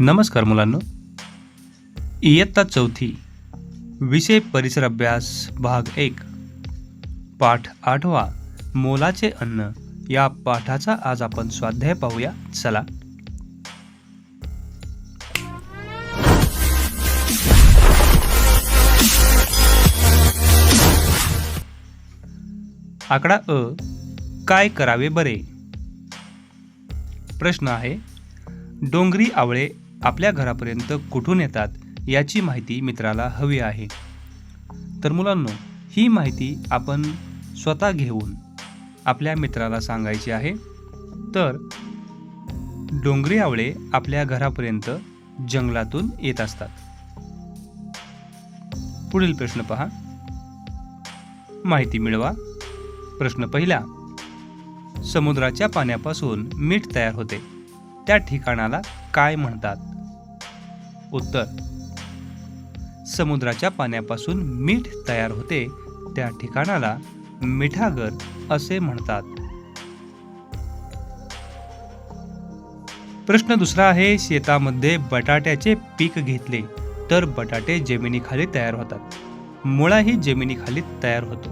नमस्कार मुलांनो. इयत्ता चौथी विषय परिसर अभ्यास भाग एक पाठ आठवा मोलाचे अन्न. या पाठाचा आज आपण स्वाध्याय पाहूया. चला. आकडा अ काय करावे बरे? प्रश्न आहे डोंगरी आवळे आपल्या घरापर्यंत कुठून येतात याची माहिती मित्राला हवी आहे. तर मुलांनो ही माहिती आपण स्वतः घेऊन आपल्या मित्राला सांगायची आहे. तर डोंगरी आवळे आपल्या घरापर्यंत जंगलातून येत असतात. पुढील प्रश्न पहा. माहिती मिळवा. प्रश्न पहिला. समुद्राच्या पाण्यापासून मीठ तयार होते. त्या ठिकाणाला काय म्हणतात? उत्तर. समुद्राच्या पाण्यापासून मीठ तयार होते त्या ठिकाणाला मिठागर असे म्हणतात. प्रश्न दुसरा आहे शेतामध्ये बटाट्याचे पीक घेतले तर बटाटे जमिनीखाली तयार होतात. मुळाही जमिनीखाली तयार होतो.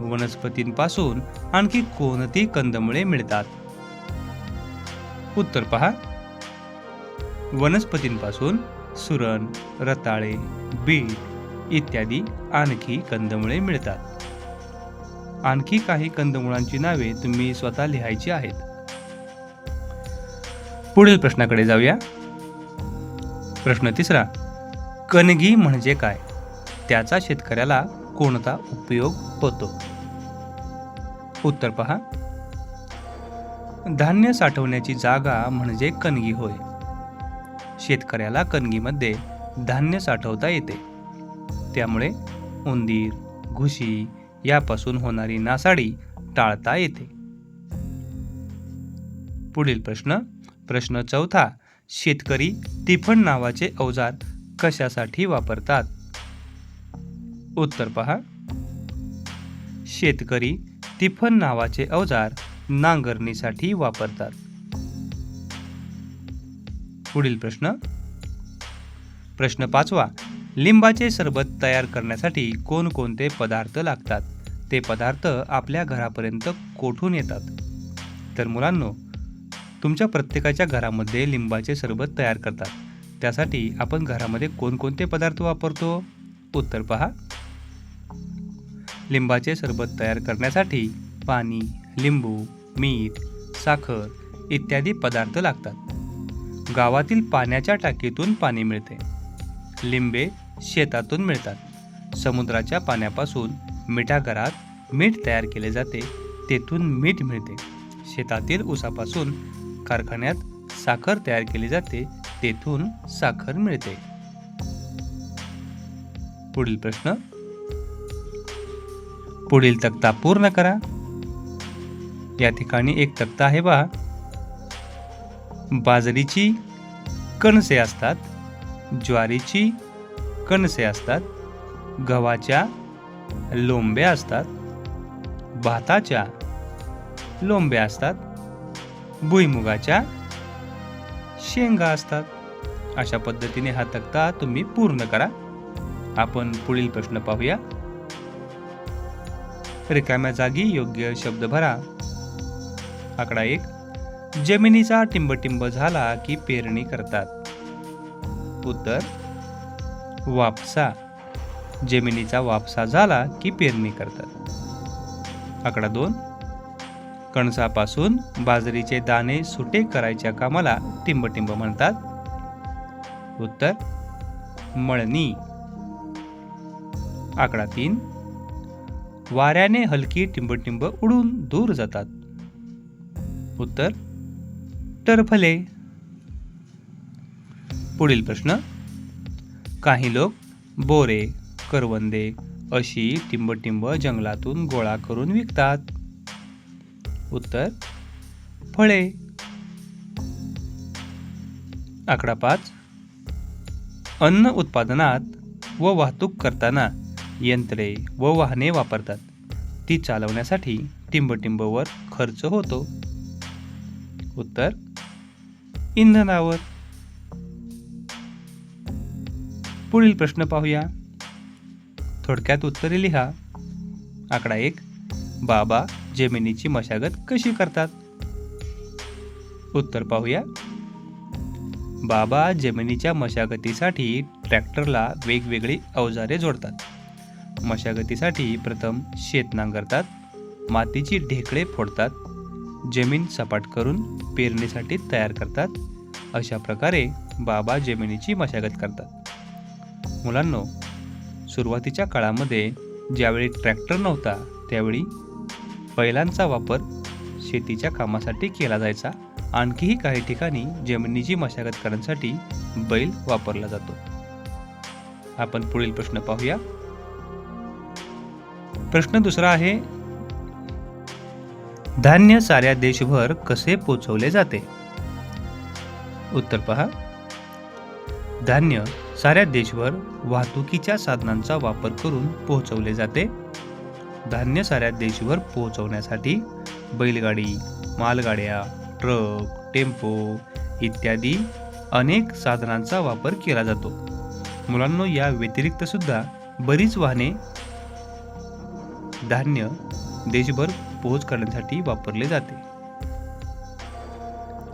वनस्पतींपासून आणखी कोणती कंदमुळे मिळतात? उत्तर पहा. वनस्पतींपासून सुरण रताळे बीट इत्यादी आणखी कंदमुळे मिळतात. आणखी काही कंदमुळांची नावे तुम्ही स्वतः लिहायची आहेत. पुढील प्रश्नाकडे जाऊया. प्रश्न तिसरा कणगी म्हणजे काय? त्याचा शेतकऱ्याला कोणता उपयोग होतो? उत्तर पहा. धान्य साठवण्याची जागा म्हणजे कणगी होय. शेतकऱ्याला कणगीमध्ये धान्य साठवता येते. त्यामुळे उंदीर घुशी यापासून होणारी नासाडी टाळता येते. पुढील प्रश्न प्रश्न चौथा शेतकरी तिफण नावाचे अवजार कशासाठी वापरतात? उत्तर पहा. शेतकरी तिफन नावाचे अवजार नांगरणीसाठी वापरतात. पुढील प्रश्न. प्रश्न पाचवा. लिंबाचे सरबत तयार करण्यासाठी कोणकोणते पदार्थ लागतात? ते पदार्थ आपल्या घरापर्यंत कोठून येतात? तर मुलांनो तुमच्या प्रत्येकाच्या घरामध्ये लिंबाचे सरबत तयार करतात. त्यासाठी आपण घरामध्ये कोणकोणते पदार्थ वापरतो? उत्तर पहा. लिंबाचे सरबत तयार करण्यासाठी पाणी लिंबू मीठ साखर इत्यादी पदार्थ लागतात. गावातील पाण्याच्या टाकीतून पाणी मिळते. लिंबे शेतातून मिळतात. समुद्राच्या पाण्यापासून मिठागरात मीठ तयार केले जाते. तेथून मीठ मिळते. शेतातील ऊसापासून कारखान्यात साखर तयार केली जाते. तेथून साखर मिळते. पुढील प्रश्न. पुढील तक्ता पूर्ण करा. या ठिकाणी एक तक्ता आहे बा. बाजरीची कणसे असतात ज्वारीची कणसे असतात गव्हाच्या लोंब्या असतात भाताच्या लोंब्या असतात भुईमुगाच्या शेंगा असतात. अशा पद्धतीने हा तक्ता तुम्ही पूर्ण करा. आपण पुढील प्रश्न पाहूया. रिकाम्या जागी योग्य शब्द भरा. आकडा एक. जमिनीचा टिंबटिंब झाला की पेरणी करतात. उत्तर वापसा. जमिनीचा वापसा झाला की पेरणी करतात. आकडा दोन. कणसापासून बाजरीचे दाणे सुटे करायच्या कामाला टिंबटिंब म्हणतात. उत्तर मळणी. आकडा तीन. वाऱ्याने हलकी टिंबटिंब उडून दूर जातात. उत्तर उत्तर टरफले पुढील प्रश्न. काही लोक बोरे करवंदे अशी टिंबटिंब जंगलातून गोळा करून विकतात. उत्तर फळे. आकडा पाच. अन्न उत्पादनात व वाहतूक करताना यंत्रे व वाहने वापरतात. ती चालवण्यासाठी टिंबटिंबवर खर्च होतो. उत्तर इंधनावर. पुढील प्रश्न पाहूया. थोडक्यात उत्तरे लिहा. आकडा एक बाबा जमिनीची मशागत कशी करतात? उत्तर पाहूया. बाबा जमिनीच्या मशागतीसाठी ट्रॅक्टरला वेगवेगळी अवजारे जोडतात. मशागतीसाठी प्रथम शेत नांगरतात मातीची ढेकळे फोडतात जमीन सपाट करून पेरणीसाठी तयार करतात. अशा प्रकारे बाबा जमिनीची मशागत करतात. मुलांनो सुरुवातीच्या काळामध्ये ज्यावेळी ट्रॅक्टर नव्हता त्यावेळी बैलांचा वापर शेतीच्या कामासाठी केला जायचा. आणखीही काही ठिकाणी जमिनीची मशागत करण्यासाठी बैल वापरला जातो. आपण पुढील प्रश्न पाहूया. प्रश्न दुसरा आहे धान्य साऱ्या देशभर कसे पोचवले जाते? उत्तर पहा. धान्य साऱ्या देशभर वाहतुकीच्या साधनांचा वापर करून पोहोचवले जाते. धान्य साऱ्या देशभर पोहोचवण्यासाठी बैलगाडी मालगाड्या ट्रक टेम्पो इत्यादी अनेक साधनांचा वापर केला जातो. मुलांनो या व्यतिरिक्त सुद्धा बरीच वाहने धान्य देशभर पोहोच करण्यासाठी वापरले जाते.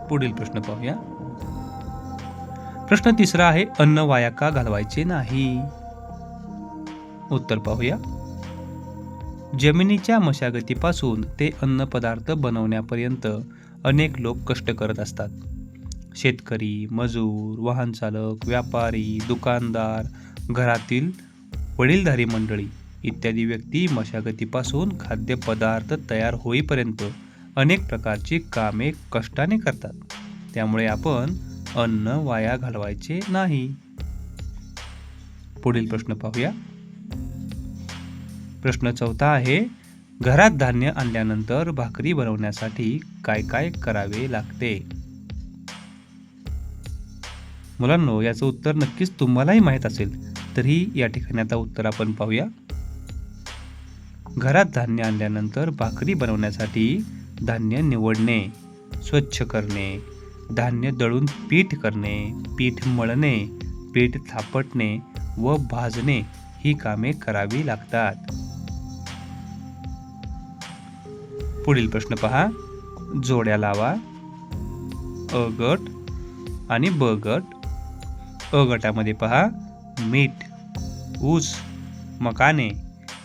पुढील प्रश्न पाहूया. प्रश्न तिसरा आहे अन्न वाया का घालवायचे नाही? उत्तर पाहूया. जमिनीच्या मशागतीपासून ते अन्न पदार्थ बनवण्यापर्यंत अनेक लोक कष्ट करत असतात. शेतकरी मजूर वाहनचालक व्यापारी दुकानदार घरातील वडीलधारी मंडळी इत्यादी व्यक्ती मशागतीपासून खाद्यपदार्थ तयार होईपर्यंत अनेक प्रकारची कामे कष्टाने करतात. त्यामुळे आपण अन्न वाया घालवायचे नाही. पुढील प्रश्न पाहूया. प्रश्न चौथा आहे घरात धान्य आणल्यानंतर भाकरी बनवण्यासाठी काय काय करावे लागते? मुलांनो याचं उत्तर नक्कीच तुम्हालाही माहीत असेल. तरी या ठिकाणी आता उत्तर आपण पाहूया. घरात धान्य आणल्यानंतर भाकरी बनवण्यासाठी धान्य निवडणे स्वच्छ करणे धान्य दळून पीठ करणे पीठ मळणे पीठ थापटणे व भाजणे ही कामे करावी लागतात. पुढील प्रश्न पहा. जोड्या लावा. अ गट आणि ब गट. अ गटामध्ये पहा. मीठ ऊस मकाने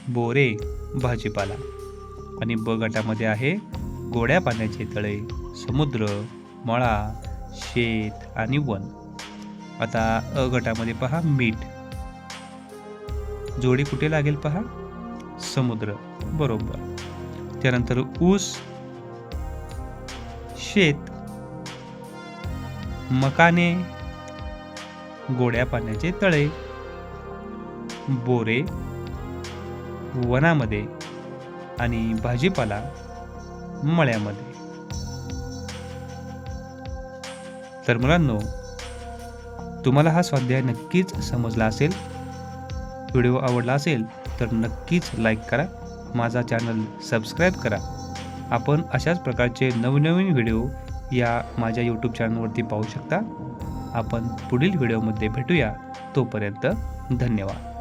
बोरे भाजीपाला. आणि ब गटामध्ये आहे गोड्या पाण्याचे तळे समुद्र मळा शेत आणि वन. आता अ गटामध्ये पहा मीठ. जोडी कुठे लागेल पहा? समुद्र. बरोबर. त्यानंतर ऊस शेत मकाने गोड्या पाण्याचे तळे बोरे वनामध्ये आणि भाजीपाला मळ्यामध्ये. तर मुलांनो तुम्हाला हा स्वाध्याय नक्कीच समजला असेल व्हिडिओ आवडला असेल तर नक्कीच लाईक करा माझा चॅनल सबस्क्राईब करा. आपण अशाच प्रकारचे नवनवीन व्हिडिओ या माझ्या यूट्यूब चॅनलवरती पाहू शकता. आपण पुढील व्हिडिओमध्ये भेटूया. तोपर्यंत धन्यवाद.